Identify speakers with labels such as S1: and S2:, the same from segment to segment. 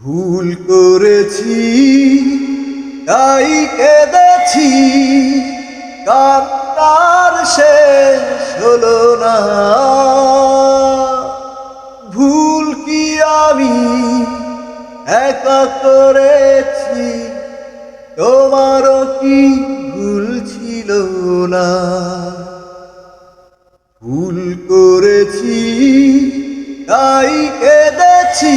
S1: ভুল করেছি, তাই কেঁদেছি কান্নার শেষ হলো না। ভুল কি আমি একা করেছি? তোমারও কি ভুল ছিল না? ভুল করেছি, তাই কেঁদেছি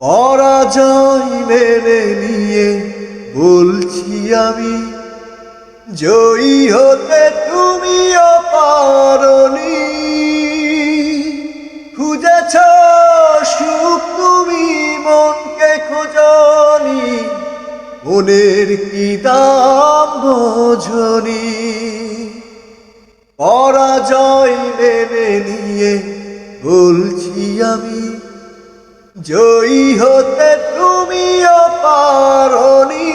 S1: পরাজয় মেনে নিয়ে বলছি আমি, জয়ী হতে তুমিও পারনি। খুঁজেছ সুখ, তুমি মনকে খোঁজনি, মনের কি দাম বোঝনি। পরাজয় মেনে নিয়ে বলছি আমি জয়ী হতে তুমিও পারনি।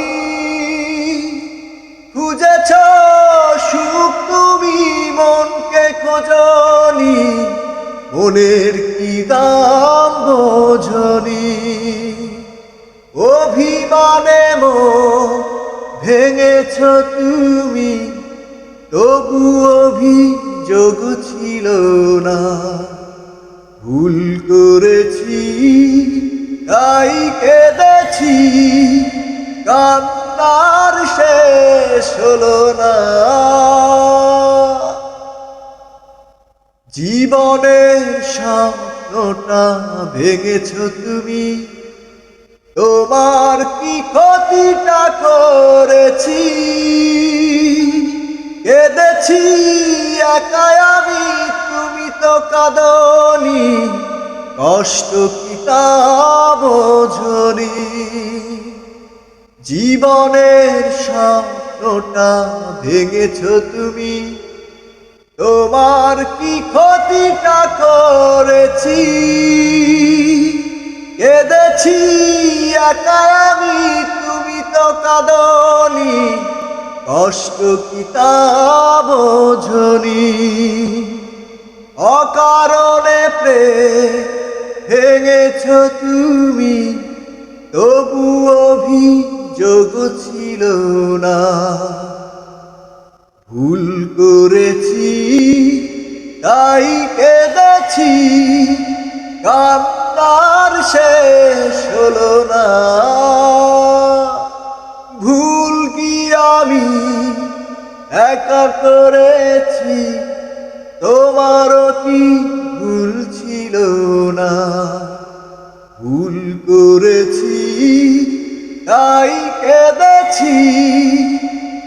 S1: খুঁজেছ সুখ, তুমি মনকে খোঁজনি। মনের কি দাম বোঝনি। অভিমানে মো ভেঙেছ তুমি, তবু অভিযোগ ছিল না। ভুল করেছি, তাই কেঁদেছি। কান্নার শেষ হলো না। জীবনের স্বপ্নটা ভেঙেছ তুমি। তোমার কি ক্ষতিটা করেছি? কেঁদেছি, একাই আমি কষ্ট কি তা বোঝনি জীবনের স্বপ্নটা ভেঙেছ তুমি। তোমার কি ক্ষতিটা করেছি? কেঁদেছি একা আমি, তুমি তো কাঁদনি। কষ্ট কি তা বোঝনি ভেঙেছ তুমি, তবু অভিযোগ ছিল না। ভুল করেছি, তাই কেঁদেছি, কান্নার শেষ হলো না। ভুল কি আমি একা করেছি, তোমারও কি ভুল ছিল না। ভুল করেছি তাই কেঁদেছি।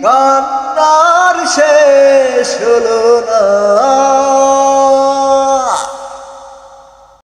S1: কান্নার শেষ হলো না।